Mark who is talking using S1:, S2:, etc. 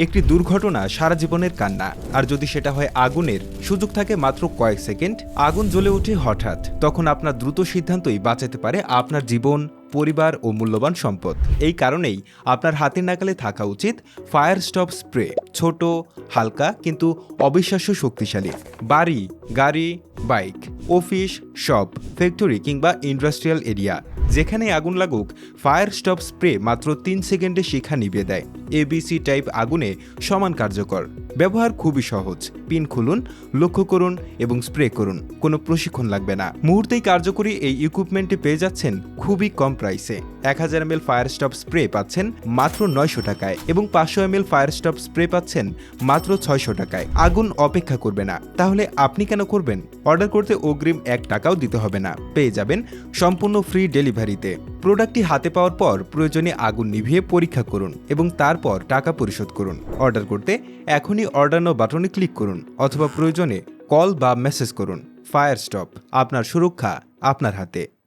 S1: একটি দুর্ঘটনা, সারা জীবনের কান্না। আর যদি সেটা হয় আগুনের, সুযোগ থাকে মাত্র কয়েক সেকেন্ড, আগুন জ্বলে ওঠে হঠাৎ। তখন আপনার দ্রুত সিদ্ধান্তই বাঁচাতে পারে আপনার জীবন, পরিবার ও মূল্যবান সম্পদ। এই কারণেই আপনার হাতের নাগালে থাকা উচিত ফায়ার স্টপ স্প্রে। ছোট, হালকা, কিন্তু অবিশ্বাস্য শক্তিশালী। বাড়ি, গাড়ি, বাইক। অফিস, শপ, ফ্যাক্টরি কিংবা ইন্ডাস্ট্রিয়াল এরিয়া। যেখানে আগুন লাগুক, ফায়ার স্টপ স্প্রে মাত্র তিন সেকেন্ডে শিখা নিভিয়ে দেয়। এবিসি টাইপ আগুনে সমান কার্যকর। ব্যবহার খুবই সহজ। পিন খুলুন, লক্ষ্য করুন এবং স্প্রে করুন। কোনো প্রশিক্ষণ লাগবে না। মুহূর্তেই কার্যকরী এই ইকুইপমেন্টে পেয়ে যাচ্ছেন খুবই কম প্রাইসে এক হাজার এম ফায়ার স্টপ স্প্রে পাচ্ছেন মাত্র নয়শো টাকায় এবং পাঁচশো এম ফায়ার স্টপ স্প্রে পাচ্ছেন মাত্র ছয়শো টাকায়। আগুন অপেক্ষা করবে না। তাহলে আপনি কেন করবেন? অর্ডার করতে অগ্রিম এক টাকাও দিতে হবে না। পেয়ে যাবেন সম্পূর্ণ ফ্রি ডেলিভারিতে। প্রোডাক্টটি হাতে পাওয়ার পর প্রয়োজনে আগুন নিভিয়ে পরীক্ষা করুন এবং তারপর টাকা পরিশোধ করুন। অর্ডার করতে এখনই অর্ডার নাও বাটনে ক্লিক করুন অথবা প্রয়োজনে কল বা মেসেজ করুন। ফায়ার স্টপ আপনার সুরক্ষা আপনার হাতে।